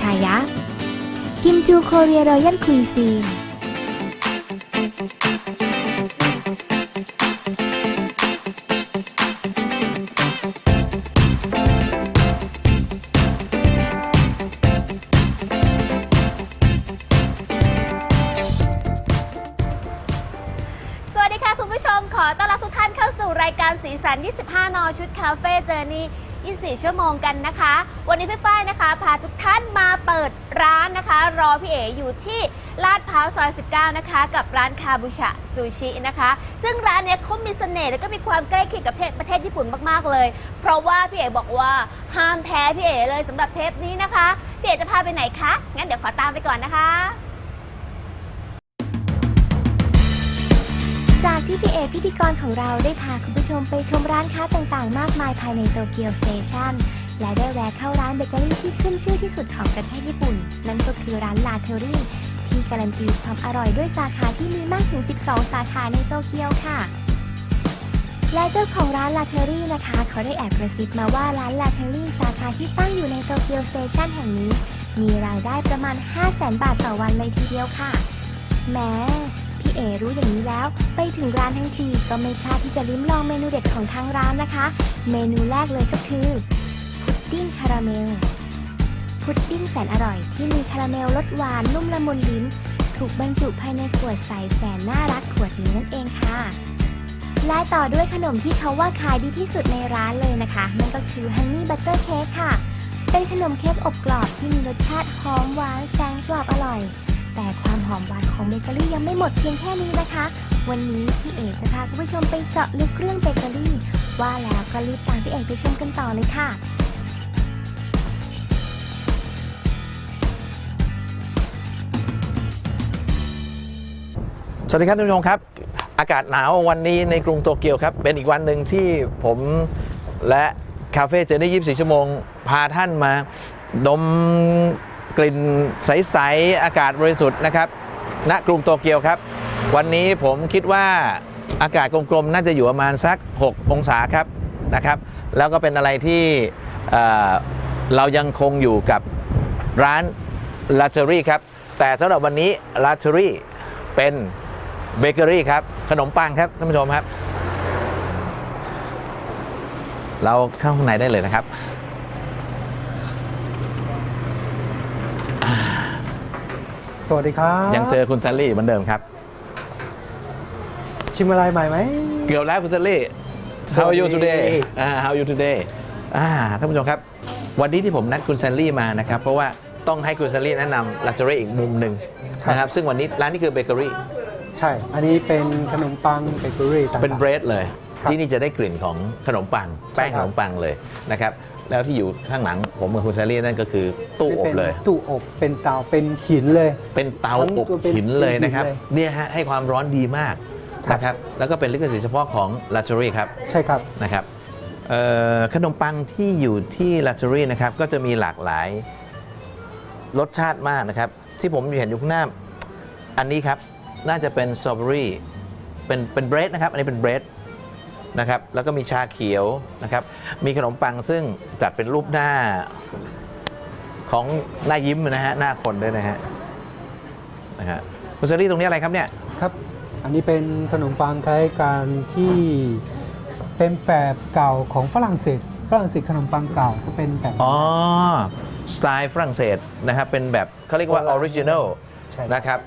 ชายะ กิมจูโคเรียรอยัลคุยซีนสวัสดีค่ะคุณผู้ชมขอต้อนรับทุกท่านเข้าสู่รายการสีสัน 25 นอชุดคาเฟ่เจอร์นี่ 24 ชั่วโมงกันนะคะ วันนี้พี่ฝ้ายนะคะ พาทุกท่านมาเปิดร้านนะคะ รอพี่เอ๋อยู่ที่ลาดพร้าวซอย 19 นะคะ กับร้านคาบูชะซูชินะคะ ซึ่งร้านเนี้ยเขามีเสน่ห์และก็มีความใกล้เคียงกับประเทศญี่ปุ่นมากๆเลย เพราะว่าพี่เอ๋บอกว่าห้ามแพ้พี่เอ๋เลยสำหรับเทปนี้นะคะพี่เอ๋จะพาไปไหนคะงั้นเดี๋ยวขอตามไปก่อนนะคะ ที่พี่เอพิธีกรของเราได้พาคุณผู้ชมไปชมร้านค้าต่างๆ มากมายภายในโตเกียวสเตชันและได้แวะเข้าร้านเบเกอรี่ที่ขึ้นชื่อที่สุดของประเทศญี่ปุ่น นั่นก็คือร้านลาเทอรี่ที่การันตีความอร่อยด้วยสาขาที่มีมากถึง 12 สาขาในโตเกียวค่ะ และเจ้าของร้านลาเทอรี่นะคะ เขาได้แอบกระซิบมาว่าร้านลาเทอรี่สาขาที่ตั้งอยู่ในโตเกียวสเตชันแห่งนี้ มีรายได้ประมาณ 5 0 0 0 0 0 บาทต่อวันเลยทีเดียวค่ะแม้ เอรู้อย่างนี้แล้ว ไปถึงร้านทั้งทีก็ไม่พลาดที่จะลิ้มลองเมนูเด็ดของทางร้านนะคะ เมนูแรกเลยก็คือพุดดิ้งคาราเมล พุดดิ้งแสนอร่อย ที่มีคาราเมลรสหวานนุ่มละมุนลิ้น ถูกบรรจุภายในขวดใสแสนน่ารักขวดนี้นั่นเองค่ะและต่อด้วยขนมที่เขาว่าขายดีที่สุดในร้านเลยนะคะนั่นก็คือฮันนี่บัตเตอร์เค้กค่ะ เป็นขนมเค้กอบกรอบที่มีรสชาติหอมหวานแสงกรอบอร่อย แต่ความหอมหวานของเบเกอรี่ยังไม่หมดเพียงแค่นี้นะคะ วันนี้พี่เอกจะพาคุณผู้ชมไปเจาะลึกเรื่องเบเกอรี่ ว่าแล้วก็รีบตามพี่เอกไปชมกันต่อเลยค่ะสวัสดีครับท่านผู้ชมครับ อากาศหนาววันนี้ในกรุงโตเกียวครับ เป็นอีกวันหนึ่งที่ผมและคาเฟ่เจอร์นี่24ชั่วโมง พาท่านมาดม กลิ่นใส ๆ อากาศบริสุทธิ์นะครับณกรุงโตเกียวครับ วันนี้ผมคิดว่าอากาศกลมๆ น่าจะอยู่ประมาณสัก 6 องศาครับนะครับ แล้วก็เป็นอะไรที่เเรายังคงอยู่กับร้านลาเ t อรี่ครับ แต่สำหรับวันนี้ลาเ t อรี่เป็นเบเกอรี่ครับ ขนมปังครับท่านผู้ชมครับ เราเข้าข้างในได้เลยนะครับ สวัสดีครับยังเจอคุณแซลลี่เหมือนเดิมครับ ชิมอะไรใหม่ไหม เกือบแล้วคุณแซลลี่ How are you today อ่า How are you today อ่าท่านผู้ชมครับ วันนี้ที่ผมนัดคุณแซลลี่มานะครับ เพราะว่าต้องให้คุณแซลลี่แนะนำลักชัวรี่อีกมุมหนึ่งนะครับ ซึ่งวันนี้ร้านนี้คือเบเกอรี่ ใช่ อันนี้เป็นขนมปังเบเกอรี่ต่างๆ เป็นเบรดเลย ครับที่นี่จะได้กลิ่นของขนมปังแป้งใช่คขรับนมปังเลยนะครับ แล้วที่อยู่ข้างหลังผมกับคุณแซลลี่นั่นก็คือตู้อบเลย ป็นตู้อบเป็นเตาเป็นหินเลย เป็นเตาทั้งอบตัวเป็นหินเลยนะครับหินเลยเนี่ยฮะให้ความร้อนดีมากครับ นะครับแล้วก็เป็นลิขสิทธิ์เฉพาะของลักชัวรี่ครับ ใช่ครับ นะครับเอ่อขนมปังที่อยู่ที่ลักชัวรี่นะครับก็จะมีหลากหลายรสชาติมากนะครับ ที่ผมอยู่เห็นอยู่ข้างหน้า อันนี้ครับ น่าจะเป็นสตรอเบอรี่เป็นเป็นเบรดนะครับ อันนี้เป็นเบรด นะครับแล้วก็มีชาเขียวนะครับมีขนมปังซึ่งจัดเป็นรูปหน้าของหน้ายิ้มนะฮะหน้าคนด้วยนะฮะนะฮะคุณเซรี่ตรงนี้อะไรครับเนี่ยครับ อันนี้เป็นขนมปังคล้ายกันที่เป็นแบบเก่าของฝรั่งเศสฝรั่งเศสขนมปังเก่าก็เป็นแบบอ๋อสไตล์ฝรั่งเศสนะครับเป็นแบบเขาเรียกว่าออริจิน l ลใช่นะครับ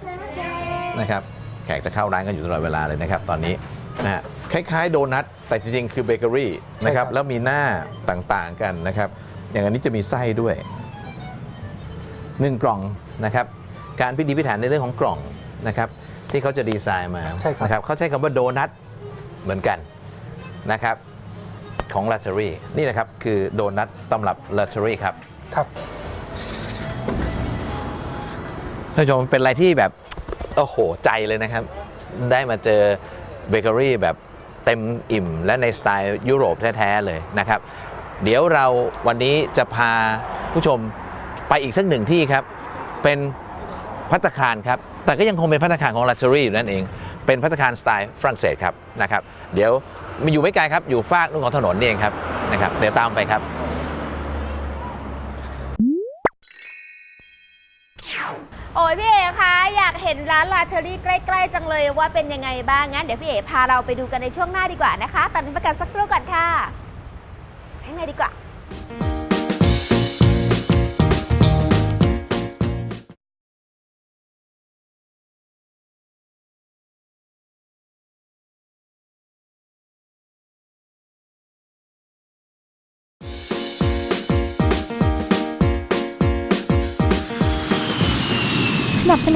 นะครับแขกจะเข้าร้านกันอยู่ตลอดเวลาเลยนะครับตอนนี้นะฮะ คล้ายๆ โดนัทแต่จริงๆ คือเบเกอรี่นะครับ แล้วมีหน้าต่างๆกันนะครับ อย่างอันนี้จะมีไส้ด้วยหนึ่งกล่องนะครับ การพิถีพิถันในเรื่องของกล่องนะครับ ที่เขาจะดีไซน์มาใช่ครับ นะครับเขาใช้คำว่าโดนัทเหมือนกันนะครับ ของล a เทอรี่นี่นะครับ คือโดนัทตำรับล a เทอรี่ครับ ครับ ท่านผู้ชมเป็นอะไรที่แบบ โอ้โห ใจเลยนะครับ ได้มาเจอเบเกอรี่แบบ เต็มอิ่ม และในสไตล์ยุโรปแท้ๆเลยนะครับ เดี๋ยวเราวันนี้จะพาผู้ชมไปอีกสักหนึ่งที่ครับ เป็นพัตคารครับ แต่ก็ยังคงเป็นพัตคารของลักชัวรี่อยู่นั่นเอง เป็นพัตคารสไตล์ฝรั่งเศสครับนะครับ เดี๋ยวมันอยู่ไม่ไกลครับ อยู่ฟากนู่นของถนนนี่เองครับนะครับ เดี๋ยวตามไปครับ ยพี่เอ๋คะอยากเห็นร้านลาเชอรี่ใกล้ ๆ จังเลยว่าเป็นยังไงบ้างงั้นเดี๋ยวพี่เอ๋พาเราไปดูกันในช่วงหน้าดีกว่านะคะ ตอนนี้ประกันสักครู่ก่อนค่ะข้างในดีกว่า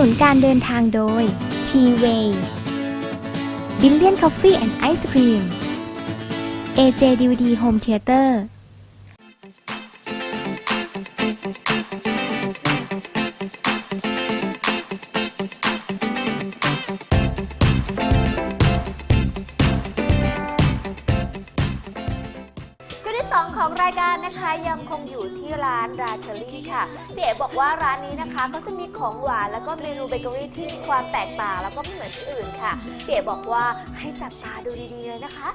นุนการเดินทางโดย T-Way Billion Coffee and Ice Cream AJ DVD Home Theater ว่าร้านนี้นะคะก็จะมีของหวานแล้วก็เมนูเบเกอรี่ที่มีความแตกต่างแล้วก็ไม่เหมือนที่อื่นค่ะพี่เอ๋บอกว่าให้จับตาดูดีๆเลยนะคะ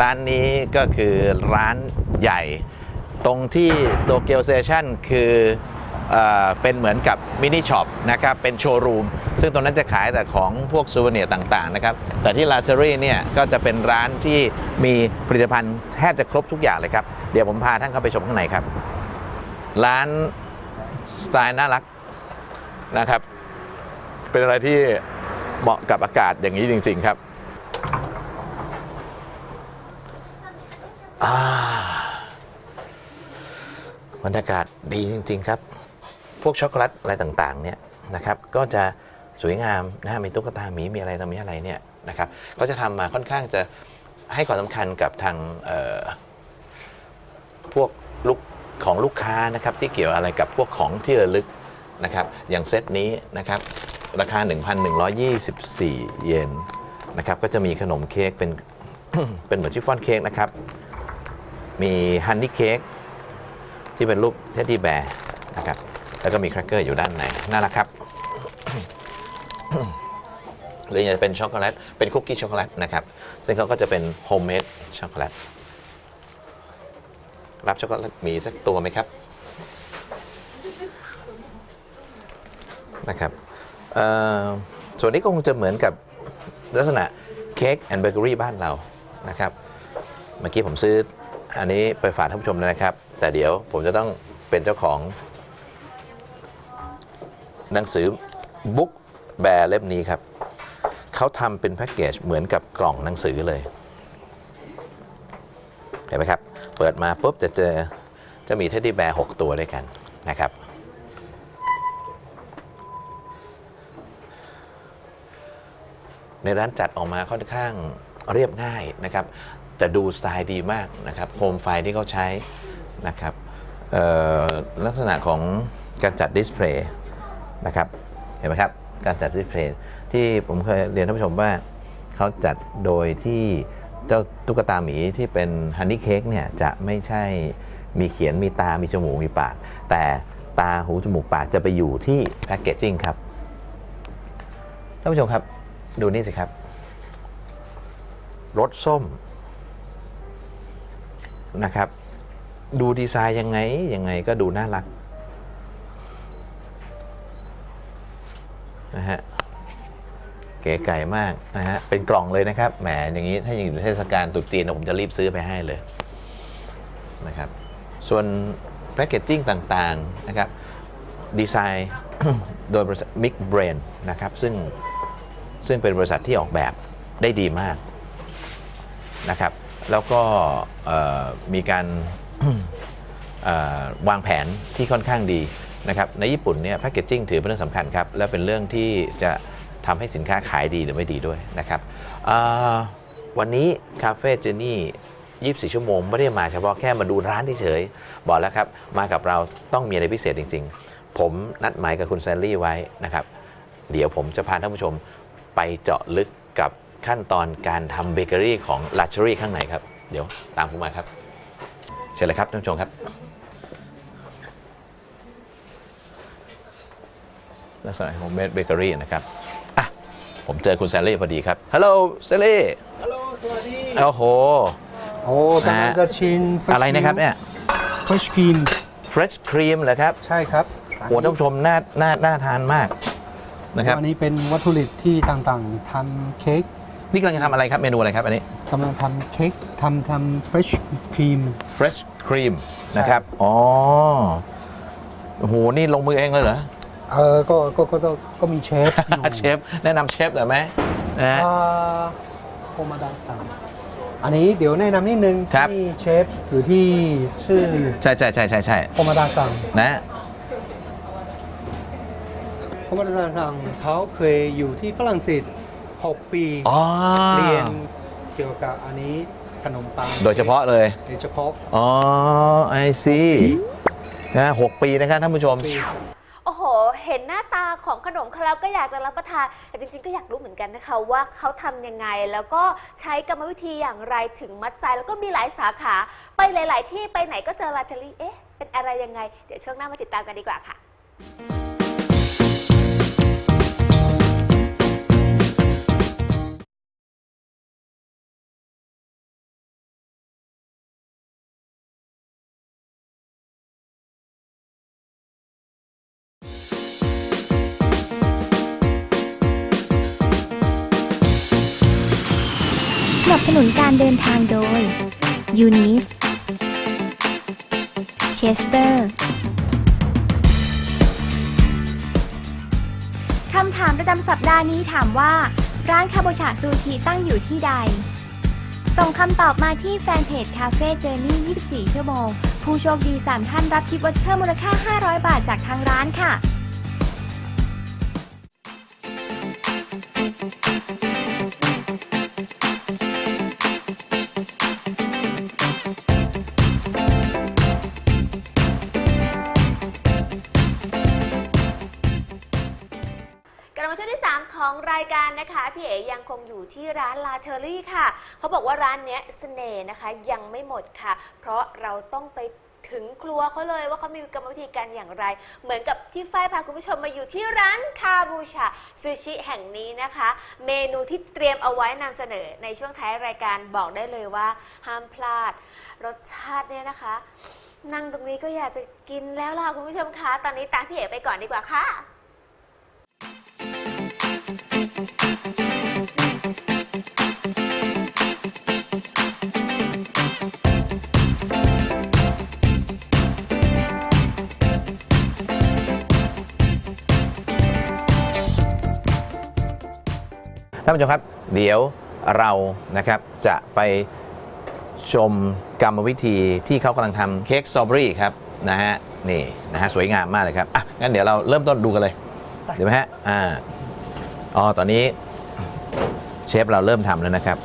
ร้านนี้ก็คือร้านใหญ่ ตรงที่โตเกียวเซชันคือ เป็นเหมือนกับมินิช็อปนะครับเป็นโชว์รูมซึ่งตรงนั้นจะขายแต่ของพวกซูเวเนียร์ต่างๆนะครับแต่ที่ลาเ e อรี่เนี่ยก็จะเป็นร้านที่มีผลิตภัณฑ์แทบจะครบทุกอย่างเลยครับ เดี๋ยวผมพาท่านเข้าไปชมข้างในครับ ร้านสไตล์น่ารักนะครับ เป็นอะไรที่เหมาะกับอากาศอย่างนี้จริง ๆครับบรรยากาศดีจริง ๆ ครับ พวกช็อกโกแลตอะไรต่างๆเนี่ยนะครับก็จะสวยงามนะฮะมีตุ๊กตาหมีมีอะไรต่อมีอะไรเนี่ยนะครับก็จะทำมาค่อนข้างจะให้ความสำคัญกับทางพวกลูกของลูกค้านะครับที่เกี่ยวอะไรกับพวกของที่ระลึกนะครับอย่างเซตนี้นะครับราคา 1,124 เยนนะครับก็จะมีขนมเค้กเป็นเป็นเหมือนชิฟฟ่อนเค้กนะครับ มีฮันนี่เค้กที่เป็นรูปเท็ดดี้แบร์นะครับ แล้วก็มีแครกเกอร์อยู่ด้านในน่ารักครับหรือจะเป็นช็อกโกแลต เป็นคุกกี้ช็อกโกแลตนะครับ ซึ่งเขาก็จะเป็นโฮมเมดช็อกโกแลต รับช็อกโกแลตหมีสักตัวไหมครับ นะครับเออส่วนนี้คงจะเหมือนกับลักษณะเค้กแอนด์เบเกอรี่บ้านเรา นะครับ เมื่อกี้ผมซื้ออันนี้ไปฝากท่านผู้ชมนะครับ แต่เดี๋ยวผมจะต้องเป็นเจ้าของ หนังสือบุ๊กแบร์เล่มนี้ครับเขาทำเป็นแพ็กเกจเหมือนกับกล่องหนังสือเลย เห็นไหมครับ เปิดมาปุ๊บจะเจอจะมีเท็ดดี้แบร์6ตัวด้วยกันนะครับ ในร้านจัดออกมาค่อนข้างเรียบง่ายนะครับ แต่ดูสไตล์ดีมากนะครับโคมไฟที่เขาใช้นะครับลักษณะของการจัดดิสเพลย์ นะครับเห็นไหมครับการจัดดิสเพลย์ที่ผมเคยเรียนท่านผู้ชมว่าเขาจัดโดยที่เจ้าตุ๊กตาหมีที่เป็นฮันนี่เค้กเนี่ยจะไม่ใช่มีเขียนมีตา มีจมูก มีปาก แต่ตาหูจมูกปากจะไปอยู่ที่แพคเกจจิ้งครับท่านผู้ชมครับดูนี่สิครับรสส้มนะครับ ดูดีไซน์ยังไงยังไงก็ดูน่ารัก นะฮะเก๋ไก่มากนะฮะเป็นกล่องเลยนะครับแหมอย่างนี้ถ้าอยู่ในเทศกาลตรุษจีนผมจะรีบซื้อไปให้เลยนะครับส่วนแพ็กเกจจิ้งต่างๆนะครับดีไซน์โดยบริษัท Mix Brain นะครับซึ่งซึ่งเป็นบริษัทที่ออกแบบได้ดีมากนะครับแล้วก็มีการวางแผนที่ค่อนข้างดี นะครับในญี่ปุ่นเนี่ยแพคเกจจิ้งถือเป็นเรื่องสำคัญครับ และเป็นเรื่องที่จะทำให้สินค้าขายดีหรือไม่ดีด้วยนะครับวันนี้คาเฟ่เจนี่24 ชั่วโมง ไม่ได้มาเฉพาะแค่มาดูร้านเฉยๆบอกแล้วครับ มากับเราต้องมีอะไรพิเศษจริง ๆ ผมนัดหมายกับคุณแซลลี่ไว้นะครับ เดี๋ยวผมจะพาท่านผู้ชมไปเจาะลึกกับขั้นตอนการทำเบเกอรี่ของลั x ชั r รี่ข้างในครับ เดี๋ยวตามผมมาครับ เชิญเลยครับท่านผู้ชมครับ ลักษณะของเมดเบเกอรี่นะครับอะผมเจอคุณแซลลี่พอดีครับฮัลโหลแซลลี่ฮัลโหลสวัสดีโอ้โห โอ้กำลังจะชิม fresh อะไรนะครับเนี่ย milk fresh cream fresh cream เหรอครับ ใช่ครับโอ้ท่านผู้ชมน่าน่าน่าทานมากนะครับอันนี้เป็นวัตถุดิบที่ต่างๆทำเค้กนี่กำลังจะทำอะไรครับเมนูอะไรครับอันนี้กำลังทำเค้กทำทำ fresh cream fresh cream นะครับ อ๋อโอ้โห นี่ลงมือเองเลยเหรอ เออก็ก็ก็ก็ก็มีเชฟอยู่เชฟแนะนำเชฟหน่อยไหมนะฮะอ่าโคมาดาซังอันนี้เดี๋ยวแนะนำนิดนึงครับ ที่เชฟหรือที่ชื่อใช่ใช่ใช่ใช่ใช่โคมาดาซังนะ โคมาดาซังเขาเคยอยู่ที่ฝรั่งเศส6 ปีอ๋อเรียนเกี่ยวกับอันนี้ขนมปังโดยเฉพาะเลย โดยเฉพาะอ๋อไอซีนะหกปีนะครับท่านผู้ชม ปีโอ้โห เห็นหน้าตาของขนมเขาแล้วก็อยากจะรับประทาน แต่จริงๆก็อยากรู้เหมือนกันนะคะ ว่าเขาทำยังไง แล้วก็ใช้กรรมวิธีอย่างไรถึงมัดใจ แล้วก็มีหลายสาขา ไปหลาย ๆ ที่ไปไหนก็เจอลาเทอรี่เอ๊ะเป็นอะไรยังไง เดี๋ยวช่วงหน้ามาติดตามกันดีกว่าค่ะ นุนการเดินทางโดย u n i เชสเตอร์คำถามประจำสัปดาห์นี้ถามว่า ร้านคาโบชาซูชิตั้งอยู่ที่ใด ส่งคำตอบมาที่แฟนเพจคาเฟ่เจอร์นี่24 ชั่วโมง ผู้โชคดี 3 ท่านรับกิฟต์วอเชอร์มูลค่า 500 บาทจากทางร้านค่ะ อ๋ยังคงอยู่ที่ร้านลาเทอรี่ค่ะ เขาบอกว่าร้านเนี้ยเสน่ห์นะคะยังไม่หมดค่ะ เพราะเราต้องไปถึงครัวเขาเลยว่าเขามีกรรมวิธีการอย่างไร เหมือนกับที่ฝ้ายพาคุณผู้ชมมาอยู่ที่ร้านคาบูชาซูชิแห่งนี้นะคะ เมนูที่เตรียมเอาไว้นำเสนอในช่วงท้ายรายการบอกได้เลยว่า ห้ามพลาด รสชาติเนี่ยนะคะ นั่งตรงนี้ก็อยากจะกินแล้วล่ะคุณผู้ชมคะ ตอนนี้ตามพี่เอ๋ไปก่อนดีกว่าค่ะ ท่านผู้ชมครับ เดี๋ยวเรานะครับจะไปชมกรรมวิธีที่เขากำลังทำเค้กสตรอเบอรี่ครับนะฮะนี่นะฮะสวยงามมากเลยครับอะงั้นเดี๋ยวเราเริ่มต้นดูกันเลย เดี๋ยวไหมฮะอ่า อ๋อตอนนี้เชฟเราเริ่มทำแล้วนะครับ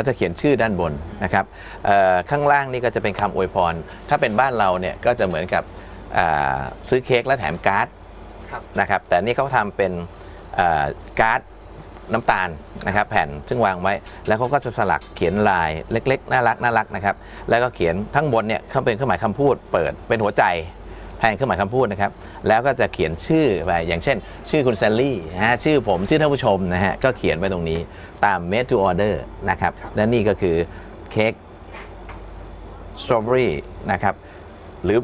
เขาจะเขียนชื่อด้านบนนะครับเอ่อข้างล่างนี่ก็จะเป็นคำอวยพร ถ้าเป็นบ้านเราเนี่ยก็จะเหมือนกับอ่าซื้อเค้กและแถมการ์ดครับนะครับแต่นี่เขาทำเป็นเอ่อการ์ดน้ำตาลนะครับแผ่นซึ่งวางไว้ แล้วเขาก็จะสลักเขียนลายเล็ก ๆ น่ารักน่ารักนะครับแล้วก็เขียนข้างบนเนี่ยเขาเป็นเครื่องหมายคำพูดเปิดเป็นหัวใจ แทนเครื่องหมายคำพูดนะครับ แล้วก็จะเขียนชื่อไปอย่างเช่น ชื่อคุณแซลลี่นะชื่อผมชื่อท่านผู้ชมนะฮะก็เขียนไว้ตรงนี้ตาม made to order นะครับและนี่ก็คือเค้กสตรอเบอรี่นะครับหรือ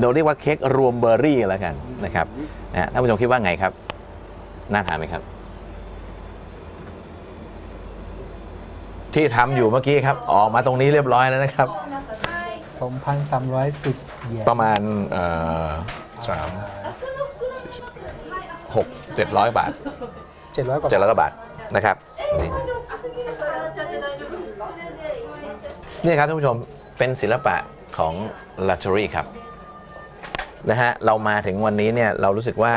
เราเรียกว่าเค้กรวมเบอร์รี่แล้วกันนะครับนะฮะท่านผู้ชมคิดว่าไงครับ น่าทานไหมครับ ที่ทำอยู่เมื่อกี้ครับ ออกมาตรงนี้เรียบร้อยแล้วนะครับ 2,310เยนประมาณเอ่อสามหกเจ็ดร้อยบาท700กว่าเจ็ดร้อยกว่าบาทนะครับนี่นี่ครับท่านผู้ชมเป็นศิลปะของ Luxury ครับนะฮะเรามาถึงวันนี้เนี่ยเรารู้สึกว่า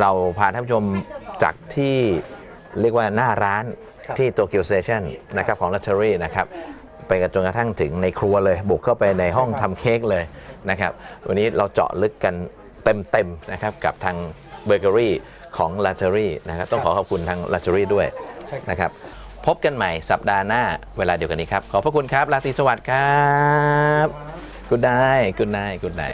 เราพาท่านผู้ชมจากที่เรียกว่าหน้าร้านที่โตเกียวสเตชันนะครับของ Luxury นะครับ ไปกันจนกระทั่งถึงในครัวเลยบุกเข้าไปในห้องทำเค้กเลยนะครับวันนี้เราเจาะลึกกันเต็มๆนะครับกับทางเบเกอรี่ของ Luxury นะครับต้องขอขอบคุณทาง Luxury ด้วยใช่ครับนะครับพบกันใหม่สัปดาห์หน้าเวลาเดียวกันนี้ครับ ขอบพระคุณครับราตรีสวัสดิ์ครับกุดได้กุดได้กุดได้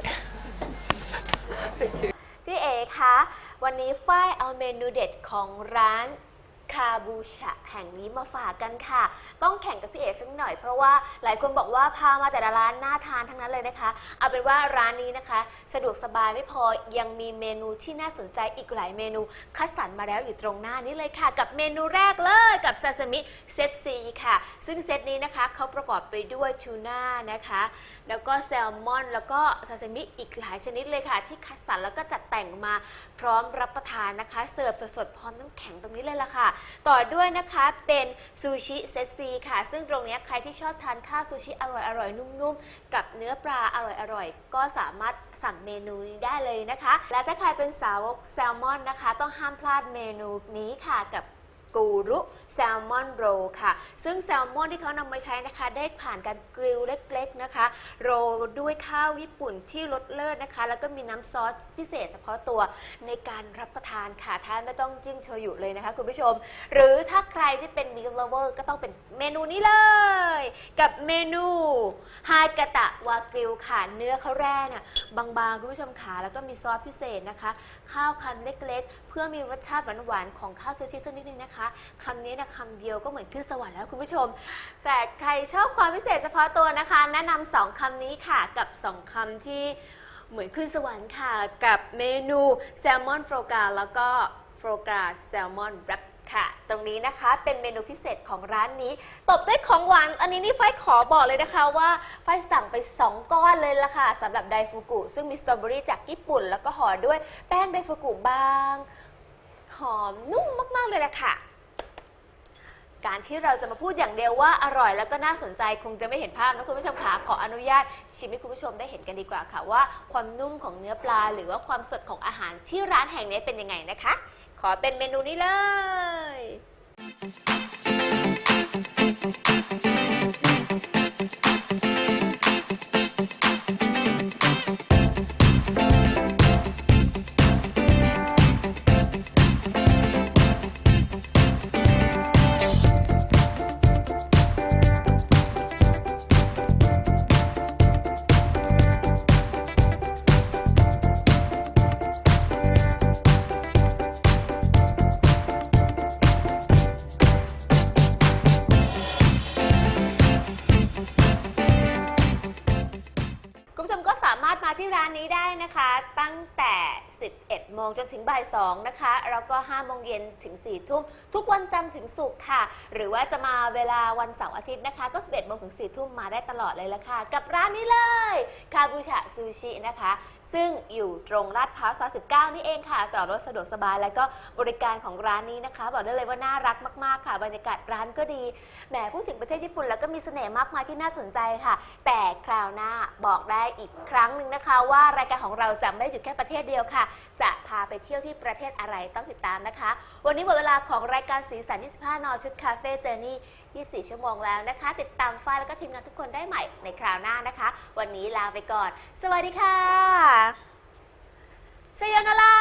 พี่เอคะวันนี้ฝ้ายเอาเมนูเด็ดของร้าน คาบูชะแห่งนี้มาฝากกันค่ะ ต้องแข่งกับพี่เอสักหน่อยเพราะว่าหลายคนบอกว่าพามาแต่ละร้านน่าทานทั้งนั้นเลยนะคะ เอาเป็นว่าร้านนี้นะคะ สะดวกสบายไม่พอยังมีเมนูที่น่าสนใจอีกหลายเมนู คัดสรรมาแล้วอยู่ตรงหน้านี้เลยค่ะ กับเมนูแรกเลยกับซาซิมิเซตซีค่ะ ซึ่งเซตนี้นะคะเขาประกอบไปด้วยทูน่านะคะ แล้วก็แซลมอน แล้วก็ซาซิมิอีกหลายชนิดเลยค่ะ ที่คัดสรรแล้วก็จัดแต่งมาพร้อมรับประทานนะคะ เสิร์ฟสดๆพร้อมน้ำแข็งตรงนี้เลยล่ะค่ะ ต่อด้วยนะคะเป็นซูชิเซตซีค่ะ ซึ่งตรงนี้ใครที่ชอบทานข้าวซูชิอร่อยๆ นุ่มๆ กับเนื้อปลาอร่อยๆ ก็สามารถสั่งเมนูนี้ได้เลยนะคะ และถ้าใครเป็นสาวกแซลมอนนะคะ ต้องห้ามพลาดเมนูนี้ค่ะกับ กูรุแซลมอนโรค่ะ ซึ่งแซลมอนที่เขานำมาใช้นะคะ ได้ผ่านการกริลเล็กๆนะคะ โรด้วยข้าวญี่ปุ่นที่รสเลิศนะคะ แล้วก็มีน้ำซอสพิเศษเฉพาะตัวในการรับประทานค่ะแทนไม่ต้องจิ้มโชยุเลยนะคะคุณผู้ชม หรือถ้าใครที่เป็นมิลเลเวอร์ก็ต้องเป็นเมนูนี้เลย กับเมนูฮากาตะวากิวค่ะ เนื้อเขาแร่น่ะบางๆคุณผู้ชมขาแล้วก็มีซอสพิเศษนะคะ ข้าวคำเล็กๆเพื่อมีรสชาติหวานๆของข้าวซูชิสักนิดนึงนะคะคำนี้นะคำเดียวก็เหมือนขึ้นสวรรค์แล้วคุณผู้ชม แต่ใครชอบความพิเศษเฉพาะตัวนะคะ แนะนำสองคำนี้ค่ะกับสองคำที่เหมือนขึ้นสวรรค์ค่ะ กับเมนูแซลมอนโฟกาแล้วก็โฟกาแซลมอนแรป ค่ะ ตรงนี้นะคะเป็นเมนูพิเศษของร้านนี้ ตบด้วยของหวาน อันนี้นี่ไฟขอบอกเลยนะคะว่าไฟสั่งไป 2 ก้อนเลยละค่ะสำหรับไดฟูกุ ซึ่งมีสตรอเบอรี่จากญี่ปุ่น แล้วก็ห่อด้วยแป้งไดฟูกุบาง หอมนุ่มมาก ๆ เลยละค่ะการที่เราจะมาพูดอย่างเดียวว่าอร่อยแล้วก็น่าสนใจคงจะไม่เห็นภาพนะคุณผู้ชมคะขออนุญาตชิมให้คุณผู้ชมได้เห็นกันดีกว่าค่ะ ว่าความนุ่มของเนื้อปลา หรือว่าความสดของอาหารที่ร้านแห่งนี้เป็นยังไงนะคะ ขอเป็นเมนูนี้เลย thank you คุณผู้ชมก็สามารถมาที่ร้านนี้ได้นะคะ ตั้งแต่ 11 โมงจนถึงบ่าย2นะคะ แล้วก็ 5 โมงเย็นถึง 4 ทุ่ม ทุกวันจันทร์ถึงศุกร์ค่ะ หรือว่าจะมาเวลาวันเสาร์อาทิตย์นะคะ ก็ 11 โมงถึง 4 ทุ่มมาได้ตลอดเลยละค่ะ กับร้านนี้เลย คาบูชะซูชินะคะ ซึ่งอยู่ตรงลาดพร้าวซอย19 นี่เองค่ะ จอดรถสะดวกสบาย แล้วก็บริการของร้านนี้นะคะ บอกได้เลยว่าน่ารักมาก ๆ ค่ะ บรรยากาศร้านก็ดี แหมพูดถึงประเทศญี่ปุ่นแล้วก็มีเสน่ห์มากมายที่น่าสนใจค่ะ แต่คราวหน้าบอกได้อีกครั้งหนึ่งนะคะ ว่ารายการของเราจะไม่ได้หยุดแค่ประเทศเดียวค่ะ จะพาไปเที่ยวที่ประเทศอะไรต้องติดตามนะคะ วันนี้หมดเวลาของรายการสีสัน 25 นอชุดคาเฟ่เจอร์นี่ 24 ชั่วโมงแล้วนะคะ ติดตามฝ้ายแล้วก็ทีมงานทุกคนได้ใหม่ในคราวหน้านะคะ วันนี้ลาไปก่อน สวัสดีค่ะสยนารา